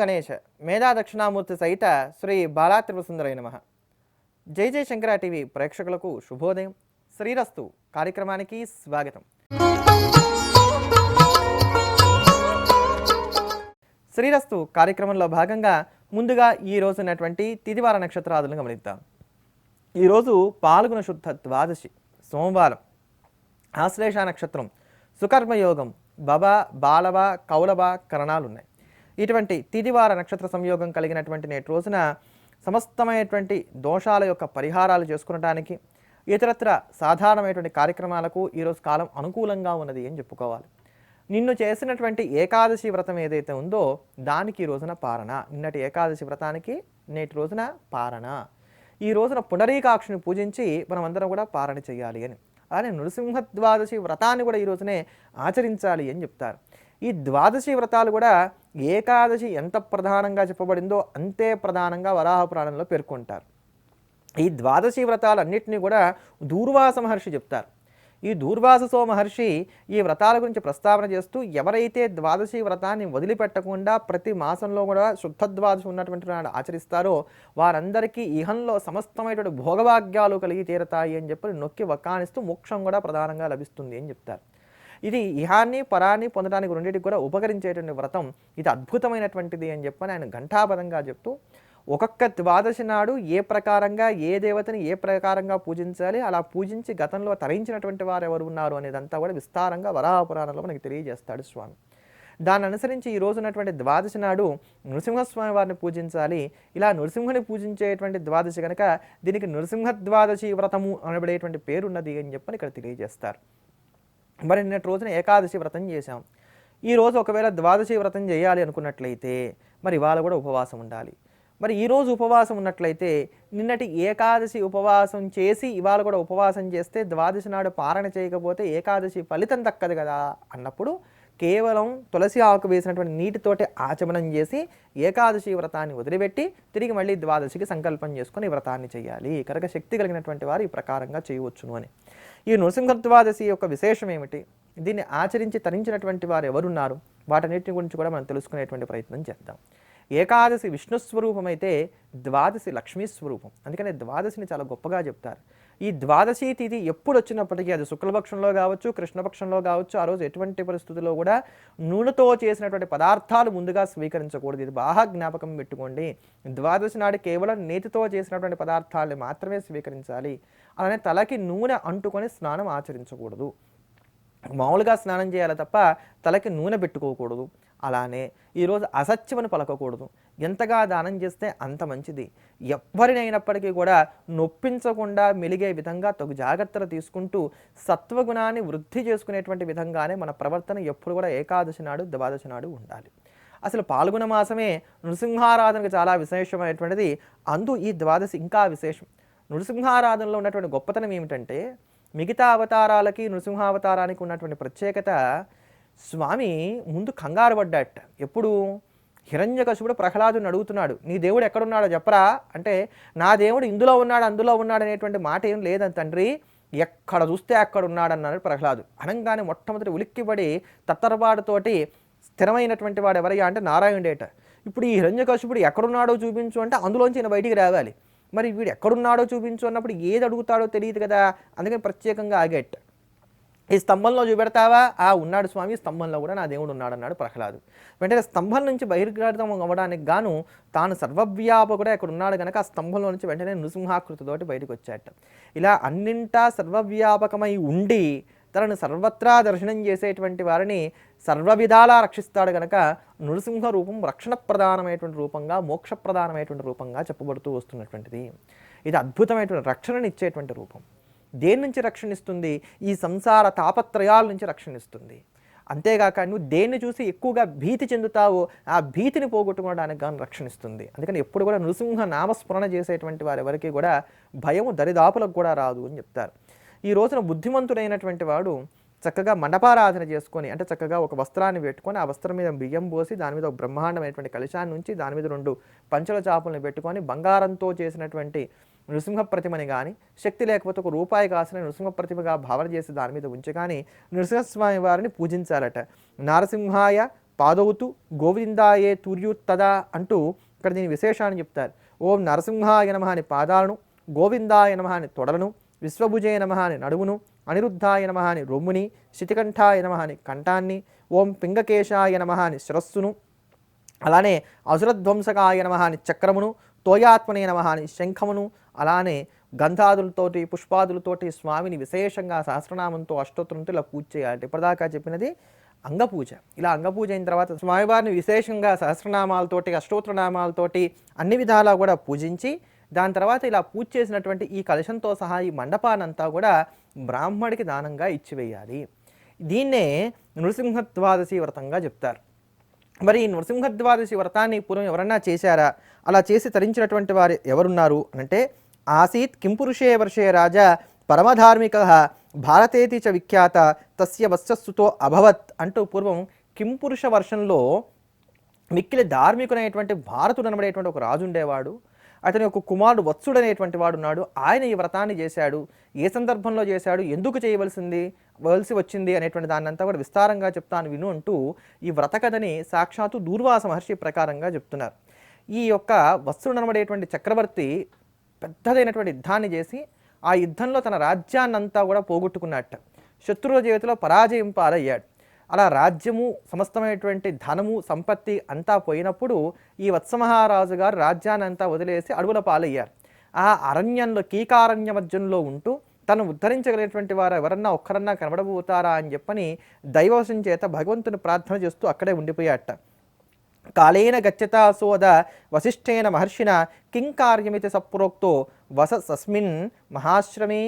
గణేష్ మేధా దక్షిణామూర్తి సహిత శ్రీ బాలా నమ. జై జై శంకర టీవీ ప్రేక్షకులకు శుభోదయం. శ్రీరస్తు కార్యక్రమానికి స్వాగతం. శ్రీరస్తు కార్యక్రమంలో భాగంగా ముందుగా ఈ రోజు ఉన్నటువంటి తిదివార నక్షత్రాదులను గమనిద్దాం. ఈరోజు పాల్గొన శుద్ధ ద్వాదశి సోమవారం. ఆశ్లేష నక్షత్రం సుకర్మయోగం బబ బాలవ కౌలవ కరణాలు ఉన్నాయి ఇటువంటి తిదివార నక్షత్ర సంయోగం కలిగినటువంటి నేటి రోజున సమస్తమైనటువంటి దోషాల యొక్క పరిహారాలు చేసుకునడానికి ఇతరత్ర సాధారణమైనటువంటి కార్యక్రమాలకు ఈరోజు కాలం అనుకూలంగా ఉన్నది అని చెప్పుకోవాలి. నిన్ను చేసినటువంటి ఏకాదశి వ్రతం ఏదైతే ఉందో దానికి ఈ రోజున పారణ. నిన్నటి ఏకాదశి వ్రతానికి నేటి రోజున పారణ. ఈ రోజున పునరీకాక్షిని పూజించి మనం అందరం కూడా పారణ చేయాలి అని. అలానే నృసింహ ద్వాదశి వ్రతాన్ని కూడా ఈ రోజునే ఆచరించాలి అని చెప్తారు. ఈ ద్వాదశి వ్రతాలు కూడా ఏకాదశి ఎంత ప్రధానంగా చెప్పబడిందో అంతే ప్రధానంగా వరాహ పురాణంలో పేర్కొంటారు. ఈ ద్వాదశి వ్రతాలన్నింటినీ కూడా దూర్వాస మహర్షి చెప్తారు. ఈ దూర్వాససో మహర్షి ఈ వ్రతాల గురించి ప్రస్తావన చేస్తూ ఎవరైతే ద్వాదశి వ్రతాన్ని వదిలిపెట్టకుండా ప్రతి మాసంలో కూడా శుద్ధ ద్వాదశి ఉన్నటువంటి నాడు ఆచరిస్తారో వారందరికీ ఇహంలో సమస్తమైనటువంటి భోగభాగ్యాలు కలిగి తీరతాయి అని చెప్పి నొక్కి వకానిస్తూ మోక్షం కూడా ప్రధానంగా లభిస్తుంది అని చెప్తారు. ఇది ఇహాన్ని పరాన్ని పొందడానికి రెండింటికి కూడా ఉపకరించేటువంటి వ్రతం. ఇది అద్భుతమైనటువంటిది అని చెప్పని ఆయన ఘంటాపదంగా చెప్తూ ఒక్కొక్క ద్వాదశి నాడు ఏ ప్రకారంగా ఏ దేవతని ఏ ప్రకారంగా పూజించాలి అలా పూజించి గతంలో తరించినటువంటి వారు ఎవరు ఉన్నారు అనేదంతా కూడా విస్తారంగా వరాహ పురాణంలో మనకి తెలియజేస్తాడు స్వామి. దాన్ని అనుసరించి ఈ రోజు ఉన్నటువంటి ద్వాదశి నాడు నృసింహస్వామి వారిని పూజించాలి. ఇలా నృసింహుని పూజించేటువంటి ద్వాదశి కనుక దీనికి నృసింహ ద్వాదశి వ్రతము అనబడేటువంటి పేరున్నది అని చెప్పని ఇక్కడ తెలియజేస్తారు. మరి నిన్నటి రోజున ఏకాదశి వ్రతం చేశాం. ఈరోజు ఒకవేళ ద్వాదశి వ్రతం చేయాలి అనుకున్నట్లయితే మరి ఇవాళ కూడా ఉపవాసం ఉండాలి. మరి ఈరోజు ఉపవాసం ఉన్నట్లయితే నిన్నటి ఏకాదశి ఉపవాసం చేసి ఇవాళ కూడా ఉపవాసం చేస్తే ద్వాదశి నాడు పారణ చేయకపోతే ఏకాదశి ఫలితం దక్కదు కదా అన్నప్పుడు కేవలం తులసి ఆకు వేసినటువంటి నీటితోటి ఆచమనం చేసి ఏకాదశి వ్రతాన్ని వదిలిపెట్టి తిరిగి మళ్ళీ ద్వాదశికి సంకల్పం చేసుకుని ఈ వ్రతాన్ని చేయాలి. కనుక శక్తి కలిగినటువంటి వారు ఈ ప్రకారంగా చేయవచ్చును అని. ఈ నృసింహ ద్వాదశి యొక్క విశేషం ఏమిటి? దీన్ని ఆచరించి తరించినటువంటి వారు ఎవరున్నారు? వాటన్నిటి గురించి కూడా మనం తెలుసుకునేటువంటి ప్రయత్నం చేద్దాం. ఏకాదశి విష్ణు స్వరూపం అయితే ద్వాదశి లక్ష్మీ స్వరూపం. అందుకనే ద్వాదశిని చాలా గొప్పగా చెప్తారు. ఈ ద్వాదశి తిథి ఎప్పుడు వచ్చినప్పటికీ అది శుక్లపక్షంలో కావచ్చు కృష్ణపక్షంలో కావచ్చు ఆ రోజు ఎటువంటి పరిస్థితుల్లో కూడా నూనెతో చేసినటువంటి పదార్థాలు ముందుగా స్వీకరించకూడదు. ఇది బాగా జ్ఞాపకం పెట్టుకోండి. ద్వాదశి నాడు కేవలం నేతితో చేసినటువంటి పదార్థాలను మాత్రమే స్వీకరించాలి. అలానే తలకి నూనె అంటుకొని స్నానం ఆచరించకూడదు. మామూలుగా స్నానం చేయాలి తప్ప తలకి నూనె పెట్టుకోకూడదు. అలానే ఈరోజు అసత్యమని పలకకూడదు. ఎంతగా దానం చేస్తే అంత మంచిది. ఎవరినైనప్పటికీ కూడా నొప్పించకుండా మెలిగే విధంగా తగు జాగ్రత్తలు తీసుకుంటూ సత్వగుణాన్ని వృద్ధి చేసుకునేటువంటి విధంగానే మన ప్రవర్తన ఎప్పుడు కూడా ఏకాదశి నాడు ద్వాదశి నాడు ఉండాలి. అసలు పాల్గొన మాసమే నృసింహారాధనకు చాలా విశేషమైనటువంటిది. అందు ఈ ద్వాదశి ఇంకా విశేషం. నృసింహారాధనలో ఉన్నటువంటి గొప్పతనం ఏమిటంటే మిగతా అవతారాలకి నృసింహావతారానికి ఉన్నటువంటి ప్రత్యేకత స్వామి ముందు కంగారు పడ్డాట. ఎప్పుడు? హిరణ్యకశుడు ప్రహ్లాదుని అడుగుతున్నాడు. నీ దేవుడు ఎక్కడున్నాడో చెప్పరా? అంటే నా దేవుడు ఇందులో ఉన్నాడు అందులో ఉన్నాడు అనేటువంటి మాట ఏం లేదని తండ్రి. ఎక్కడ చూస్తే అక్కడ ఉన్నాడన్నాడు ప్రహ్లాదు. అనగానే మొట్టమొదటి ఉలిక్కిపడి తత్తరపాటుతోటి స్థిరమైనటువంటి వాడు ఎవరయ్యా అంటే నారాయణుడేట. ఇప్పుడు ఈ హిరణ్యకశిపుడు ఎక్కడున్నాడో చూపించు అంటే అందులోంచి ఈయన బయటికి రావాలి. మరి వీడు ఎక్కడున్నాడో చూపించు అన్నప్పుడు ఏది అడుగుతాడో తెలియదు కదా. అందుకని ప్రత్యేకంగా ఆగేట్. ఈ స్తంభంలో చూపెడతావా? ఆ ఉన్నాడు స్వామి స్తంభంలో కూడా నా దేవుడు ఉన్నాడు అన్నాడు ప్రహ్లాదు. వెంటనే స్తంభం నుంచి బహిర్గతం అవ్వడానికి గాను తాను సర్వవ్యాపకుడే అక్కడ ఉన్నాడు కనుక ఆ స్తంభంలో నుంచి వెంటనే నృసింహాకృతితోటి బయటకు వచ్చాట ఇలా అన్నింటా సర్వవ్యాపకమై ఉండి తనను సర్వత్రా దర్శనం చేసేటువంటి వారిని సర్వవిధాలా రక్షిస్తాడు కనుక నృసింహ రూపం రక్షణ ప్రధానమైనటువంటి రూపంగా మోక్ష ప్రధానమైనటువంటి రూపంగా చెప్పబడుతూ వస్తున్నటువంటిది. ఇది అద్భుతమైనటువంటి రక్షణను ఇచ్చేటువంటి రూపం. దేని నుంచి రక్షణ ఇస్తుంది ఈ సంసార తాపత్రయాల నుంచి రక్షణ ఇస్తుంది అంతేగాక నువ్వు దేన్ని చూసి ఎక్కువగా భీతి చెందుతావో ఆ భీతిని పోగొట్టుకోవడానికి గాను రక్షణిస్తుంది. అందుకని ఎప్పుడు కూడా నృసింహ నామస్మరణ చేసేటువంటి వారి ఎవరికి కూడా భయము దరిదాపులకు కూడా రాదు అని చెప్తారు. ఈ రోజున బుద్ధిమంతుడైనటువంటి వాడు చక్కగా మండపారాధన చేసుకొని అంటే చక్కగా ఒక వస్త్రాన్ని పెట్టుకొని ఆ వస్త్రం మీద బియ్యం పోసి దాని మీద ఒక బ్రహ్మాండమైనటువంటి కలశాన్ని ఉంచి దాని మీద రెండు పంచల చేపలను పెట్టుకొని బంగారంతో చేసినటువంటి నృసింహ ప్రతిమని కానీ శక్తి లేకపోతే ఒక రూపాయి కాసిన నృసింహ ప్రతిమగా భావన చేసి దాని మీద ఉంచగాని నృసింహస్వామి వారిని పూజించాలట. నారసింహాయ పాదవుతు గోవిందాయే తూర్యుత్తదా అంటూ ఇక్కడ దీని విశేషాన్ని చెప్తారు. ఓం నరసింహాయ నమ అని పాదాలను గోవిందాయ నమ అని తొడలను విశ్వభుజయ నమ అని నడుమును అనిరుద్ధాయ నమ అని రొమ్ముని శితికంఠాయ నమ అని కంఠాన్ని ఓం పింగకేశాయ నమ అని శిరస్సును అలానే అసురధ్వంసకాయ నమ అని చక్రమును తోయాత్మనే నమ అని శంఖమును అలానే గంధాదులతోటి పుష్పాదులతోటి స్వామిని విశేషంగా సహస్రనామంతో అష్టోత్తరంతో ఇలా పూజ చేయాలి ఇప్పటిదాకా చెప్పినది అంగపూజ. ఇలా అంగపూజ అయిన తర్వాత స్వామివారిని విశేషంగా సహస్రనామాలతోటి అష్టోత్తరనామాలతోటి అన్ని విధాలా కూడా పూజించి దాని తర్వాత ఇలా పూజ చేసినటువంటి ఈ కలశంతో సహా ఈ మండపానంతా కూడా బ్రాహ్మడికి దానంగా ఇచ్చివేయాలి. దీన్నే నృసింహద్వాదశి వ్రతంగా చెప్తారు. మరి ఈ నృసింహ ద్వాదశి వ్రతాన్ని పూర్వం ఎవరన్నా చేశారా? అలా చేసి తరించినటువంటి వారు ఎవరున్నారు? అంటే ఆసీత్ కింపురుషే వర్షే రాజా పరమధార్మిక భారతేతి చ విఖ్యాత తస్య వత్సస్సుతో అభవత్ అంటూ పూర్వం కింపురుష వర్షంలో మిక్కిలి ధార్మికునైనటువంటి భారతుడు అనబడేటువంటి ఒక రాజు ఉండేవాడు. అతని యొక్క కుమారుడు వత్సుడు అనేటువంటి వాడు ఉన్నాడు. ఆయన ఈ వ్రతాన్ని చేశాడు. ఏ సందర్భంలో చేశాడు? ఎందుకు చేయవలసింది? వలసి వచ్చింది అనేటువంటి దాన్ని అంతా కూడా విస్తారంగా చెప్తాను విను అంటూ ఈ వ్రత కథని సాక్షాత్తు దూర్వాస మహర్షి ప్రకారంగా చెప్తున్నారు. ఈ యొక్క వత్సుడు అనబడేటువంటి చక్రవర్తి పెద్దదైనటువంటి యుద్ధాన్ని చేసి ఆ యుద్ధంలో తన రాజ్యాన్నంతా కూడా పోగొట్టుకున్నట్ట. శత్రువుల జీవితంలో పరాజయం పాలయ్యాడు. అలా రాజ్యము సమస్తమైనటువంటి ధనము సంపత్తి అంతా పోయినప్పుడు ఈ వత్సమహారాజు గారు రాజ్యాన్ని అంతా వదిలేసి అడవుల పాలయ్యారు. ఆ అరణ్యంలో కీకారణ్య మధ్యంలో ఉంటూ తను ఉద్ధరించగలిగినటువంటి వారు ఎవరన్నా ఒక్కరన్నా కనబడబోతారా అని చెప్పని దైవవశం చేత భగవంతుని ప్రార్థన చేస్తూ అక్కడే ఉండిపోయాట. కాళేన గచ్చతాసోద వశిష్ఠేన మహర్షిన కింకార్యమితి సప్రోక్తో వస సస్మిన్ మహాశ్రమే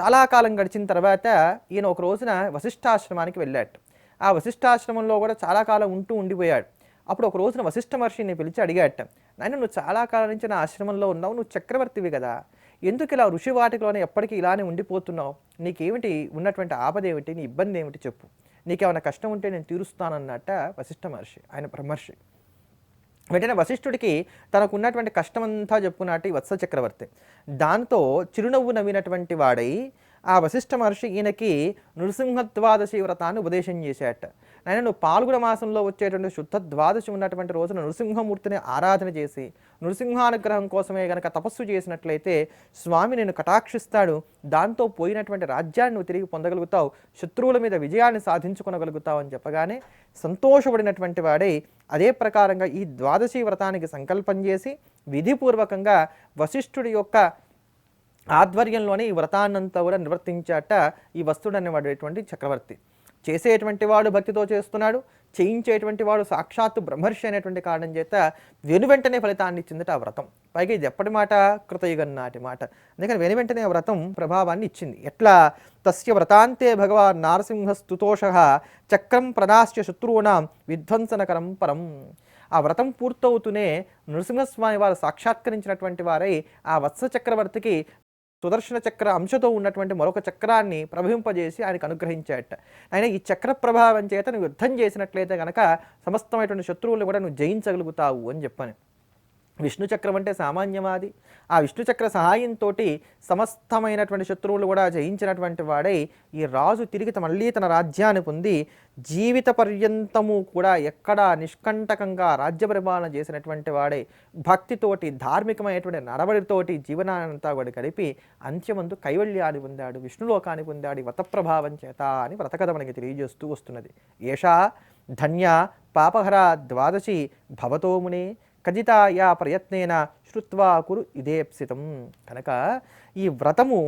చాలా కాలం గడిచిన తర్వాత ఈయన ఒక రోజున వశిష్ఠాశ్రమానికి వెళ్ళాడు. ఆ వశిష్ఠాశ్రమంలో కూడా చాలా కాలం ఉంటూ ఉండిపోయాడు. అప్పుడు ఒక రోజున వశిష్ఠ మహర్షిని పిలిచి అడిగాట నాయన నువ్వు చాలా కాలం నుంచి నా ఆశ్రమంలో ఉన్నావు నువ్వు చక్రవర్తివి కదా. ఎందుకు ఇలా ఋషి వాటికలోనే ఎప్పటికీ ఇలానే ఉండిపోతున్నావు? నీకేమిటి ఉన్నటువంటి ఆపద ఏమిటి? నీ ఇబ్బంది ఏమిటి? చెప్పు. నీకేమైనా కష్టం ఉంటే నేను తీరుస్తానన్నట్ట వశిష్ఠ మహర్షి ఆయన బ్రహ్మర్షి. వెంటనే వశిష్ఠుడికి తనకు ఉన్నటువంటి కష్టమంతా చెప్పుకున్నట్టు ఈ వత్స చక్రవర్తి. దాంతో చిరునవ్వు నవ్వినటువంటి వాడై ఆ వశిష్ఠ మహర్షి ఈయనకి నృసింహ ద్వాదశి వ్రతాన్ని ఉపదేశం చేశాట. నాయన నువ్వు పాల్గొన మాసంలో వచ్చేటువంటి శుద్ధ ద్వాదశి ఉన్నటువంటి రోజున నృసింహమూర్తిని ఆరాధన చేసి నృసింహానుగ్రహం కోసమే గనక తపస్సు చేసినట్లయితే స్వామి నేను కటాక్షిస్తాడు. దాంతో పోయినటువంటి రాజ్యాన్ని నువ్వు తిరిగి పొందగలుగుతావు. శత్రువుల మీద విజయాన్ని సాధించుకోగలుగుతావు అని చెప్పగానే సంతోషపడినటువంటి వాడే అదే ప్రకారంగా ఈ ద్వాదశి వ్రతానికి సంకల్పం చేసి విధిపూర్వకంగా వశిష్ఠుడి యొక్క ఆధ్వర్యంలోనే ఈ వ్రతాన్నంతా కూడా నివర్తించాట ఈ వస్తుడు అనేవాడేటువంటి చక్రవర్తి. చేసేటువంటి వాడు భక్తితో చేస్తున్నాడు చేయించేటువంటి వాడు సాక్షాత్తు బ్రహ్మర్షి అనేటువంటి కారణం చేత వెను వెంటనే ఫలితాన్ని ఇచ్చిందట ఆ వ్రతం. పైగా ఇది ఎప్పటి మాట? కృతయుగం నాటి మాట. అందుకని వెను వెంటనే ఆ వ్రతం ప్రభావాన్ని ఇచ్చింది. ఎట్లా? తస్య వ్రతాంతే భగవాన్ నారసింహ స్తుతోష చక్రం ప్రదాస్య శత్రువునాం విధ్వంసనకరం పరం. ఆ వ్రతం పూర్తవుతూనే నృసింహస్వామి వారు సాక్షాత్కరించినటువంటి వారై ఆ వత్స చక్రవర్తికి సుదర్శన చక్ర అంశతో ఉన్నటువంటి మరొక చక్రాన్ని ప్రభవింపజేసి ఆయనకు అనుగ్రహించాట ఆయన ఈ చక్ర ప్రభావం చేత నువ్వు యుద్ధం చేసినట్లయితే కనుక సమస్తమైనటువంటి శత్రువులు కూడా నువ్వు జయించగలుగుతావు అని చెప్పాను. విష్ణు చక్రం అంటే సామాన్యమాది ఆ విష్ణు చక్ర సహాయంతో సమస్తమైనటువంటి శత్రువులు కూడా జయించినటువంటి వాడై ఈ రాజు తిరిగి త- మళ్ళీ తన రాజ్యాన్ని పొంది జీవిత పర్యంతము కూడా ఎక్కడా నిష్కంటకంగా రాజ్య పరిపాలన చేసినటువంటి వాడై భక్తితోటి ధార్మికమైనటువంటి నడవడితోటి జీవనాన్నంతా కూడా గడిపి అంత్యమందు కైవల్యాన్ని పొందాడు విష్ణులోకాన్ని పొందాడు ఈ వ్రతప్రభావం చేత అని వ్రతకథ మనకి తెలియజేస్తూ వస్తున్నది. ఏషా ధన్య పాపహర ద్వాదశి భవతోమునే మునే కజితాయా ప్రయత్నేన శృత్వా కురు ఇదేప్సితం కనుక ఈ వ్రతము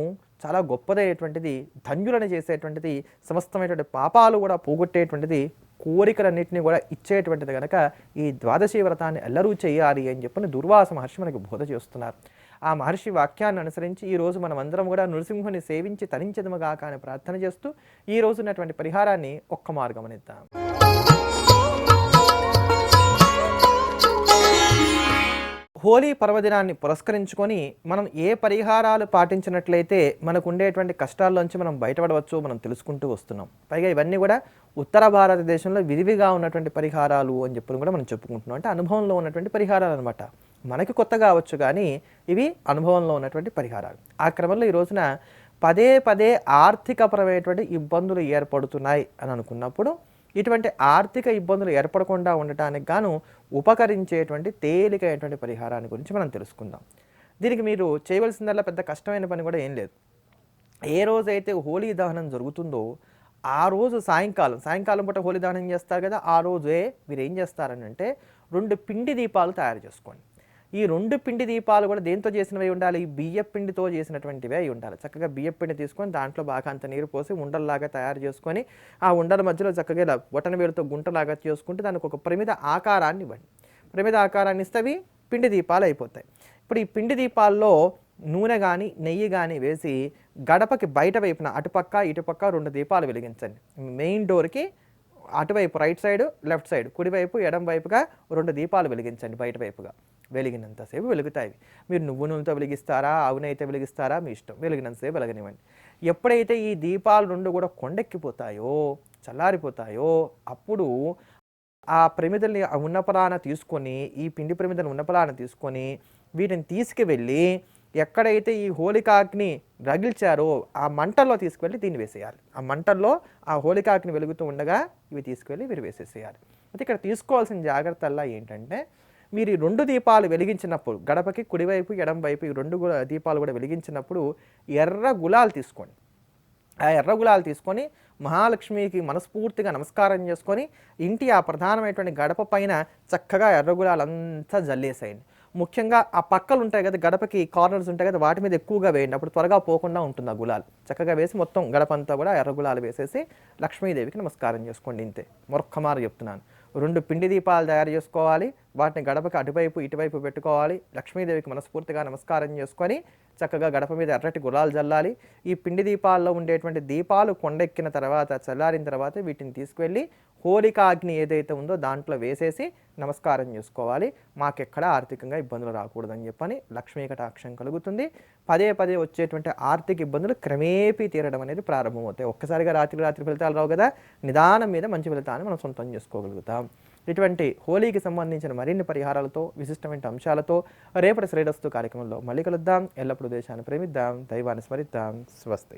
చాలా గొప్పదైనటువంటిది ధన్యులను చేసేటువంటిది సమస్తమైనటువంటి పాపాలు కూడా పోగొట్టేటువంటిది కోరికలన్నింటినీ కూడా ఇచ్చేటువంటిది కనుక ఈ ద్వాదశి వ్రతాన్ని ఎల్లరూ చేయాలి అని చెప్పని దుర్వాస మహర్షి మనకి బోధ చేస్తున్నారు. ఆ మహర్షి వాక్యాన్ని అనుసరించి ఈరోజు మనమందరం మనం అందరం కూడా నృసింహుని సేవించి తరించదముగాక అని ప్రార్థన చేస్తూ ఈ రోజు ఉన్నటువంటి పరిహారాన్ని ఒక్క మార్గమనిద్దాం హోలీ పర్వదినాన్ని పురస్కరించుకొని మనం ఏ పరిహారాలు పాటించినట్లయితే మనకు ఉండేటువంటి కష్టాల్లోంచి మనం బయటపడవచ్చు మనం తెలుసుకుంటూ వస్తున్నాం. పైగా ఇవన్నీ కూడా ఉత్తర భారతదేశంలో విరివిగా ఉన్నటువంటి పరిహారాలు అని చెప్పి కూడా మనం చెప్పుకుంటున్నాం. అంటే అనుభవంలో ఉన్నటువంటి పరిహారాలు అనమాట మనకి కొత్త కావచ్చు కానీ ఇవి అనుభవంలో ఉన్నటువంటి పరిహారాలు. ఆ క్రమంలో ఈ రోజున పదే పదే ఆర్థికపరమైనటువంటి ఇబ్బందులు ఏర్పడుతున్నాయి అని అనుకున్నప్పుడు ఇటువంటి ఆర్థిక ఇబ్బందులు ఏర్పడకుండా ఉండటానికి గాను ఉపకరించేటువంటి తేలికైనటువంటి పరిహారాన్ని గురించి మనం తెలుసుకుందాం. దీనికి మీరు చేయవలసిందల్లా పెద్ద కష్టమైన పని కూడా ఏం లేదు. ఏ రోజైతే హోలీ దహనం జరుగుతుందో ఆ రోజు సాయంకాలం సాయంకాలం పూట హోలీ దహనం చేస్తారు కదా ఆ రోజే మీరు ఏం చేస్తారని అంటే రెండు పిండి దీపాలు తయారు చేసుకోండి. ఈ రెండు పిండి దీపాలు కూడా దేంతో చేసినవి ఉండాలి? బియ్య పిండితో చేసినటువంటివే అయి ఉండాలి. చక్కగా బియ్య పిండి తీసుకొని దాంట్లో బాగా అంత నీరు పోసి ఉండల్లాగా తయారు చేసుకొని ఆ ఉండల మధ్యలో చక్కగా ఇలా బొటన వేలుతో గుంటలాగా చేసుకుంటే దానికి ఒక ప్రమిద ఆకారాన్ని ఇవ్వండి. ప్రమిద ఆకారాన్ని ఇస్తే అవి పిండి దీపాలు అయిపోతాయి. ఇప్పుడు ఈ పిండి దీపాల్లో నూనె కానీ నెయ్యి కానీ వేసి గడపకి బయట వైపున అటుపక్క ఇటుపక్క రెండు దీపాలు వెలిగించండి. మెయిన్ డోర్కి అటువైపు రైట్ సైడ్ లెఫ్ట్ సైడ్ కుడివైపు ఎడం వైపుగా రెండు దీపాలు వెలిగించండి బయట వైపుగా. వెలిగినంతసేపు వెలుగుతాయి. మీరు నువ్వు నూనెతో వెలిగిస్తారా ఆవునైతే వెలిగిస్తారా మీ ఇష్టం. వెలిగినంతసేపు వెలగనివ్వండి. ఎప్పుడైతే ఈ దీపాలు రెండు కూడా కొండెక్కిపోతాయో చల్లారిపోతాయో అప్పుడు ఆ ప్రమిదల్ని ఉన్నపలాన తీసుకొని ఈ పిండి ప్రమిదలను ఉన్నపలాన తీసుకొని వీటిని తీసుకువెళ్ళి ఎక్కడైతే ఈ హోలికాగ్ని రగిల్చారో ఆ మంటల్లో తీసుకువెళ్ళి దీన్ని వేసేయాలి. ఆ మంటల్లో ఆ హోలికాగ్ని వెలుగుతూ ఉండగా ఇవి తీసుకువెళ్ళి మీరు వేసేసేయాలి. అయితే ఇక్కడ తీసుకోవాల్సిన జాగ్రత్తల్లా ఏంటంటే మీరు ఈ రెండు దీపాలు వెలిగించినప్పుడు గడపకి కుడివైపు ఎడంవైపు ఈ రెండు దీపాలు కూడా వెలిగించినప్పుడు ఎర్ర గులాలు తీసుకోండి ఆ ఎర్ర గులాలు తీసుకొని మహాలక్ష్మికి మనస్ఫూర్తిగా నమస్కారం చేసుకొని ఇంటి ఆ ప్రధానమైనటువంటి గడప పైన చక్కగా ఎర్ర గులాలంతా జల్లేసేయండి. ముఖ్యంగా ఆ పక్కలు ఉంటాయి కదా గడపకి కార్నర్స్ ఉంటాయి కదా వాటి మీద ఎక్కువగా వేయండి. అప్పుడు త్వరగా పోకుండా ఉంటుంది ఆ గులాలు. చక్కగా వేసి మొత్తం గడప అంతా కూడా ఎర్ర గులాలు వేసేసి లక్ష్మీదేవికి నమస్కారం చేసుకోండి ఇంతే. మరొక్కమారు చెప్తున్నాను. రెండు పిండి దీపాలు తయారు చేసుకోవాలి. వాటిని గడపకి అటువైపు ఇటువైపు పెట్టుకోవాలి. లక్ష్మీదేవికి మనస్ఫూర్తిగా నమస్కారం చేసుకొని చక్కగా గడప మీద ఎర్రటి గులాలు జల్లాలి. ఈ పిండి దీపాల్లో ఉండేటువంటి దీపాలు కొండెక్కిన తర్వాత చల్లారిన తర్వాత వీటిని తీసుకువెళ్ళి హోలిక అగ్ని ఏదైతే ఉందో దాంట్లో వేసేసి నమస్కారం చేసుకోవాలి. మాకెక్కడ ఆర్థికంగా ఇబ్బందులు రాకూడదని చెప్పని లక్ష్మీ కటాక్షం కలుగుతుంది. పదే పదే వచ్చేటువంటి ఆర్థిక ఇబ్బందులు క్రమేపీ తీరడం అనేది ప్రారంభమవుతాయి. ఒక్కసారిగా రాత్రి రాత్రి ఫలితాలు రావు కదా? నిదానం మీద మంచి ఫలితాన్ని మనం సొంతం చేసుకోగలుగుతాం. ఇటువంటి హోలీకి సంబంధించిన మరిన్ని పరిహారాలతో విశిష్టమైన అంశాలతో రేపటి శ్రేయస్సు కార్యక్రమంలో మళ్ళీ కలుద్దాం. ఎల్లప్పుడూ దేశాన్ని ప్రేమిద్దాం. దైవాన్ని స్మరిద్దాం. స్వస్తి.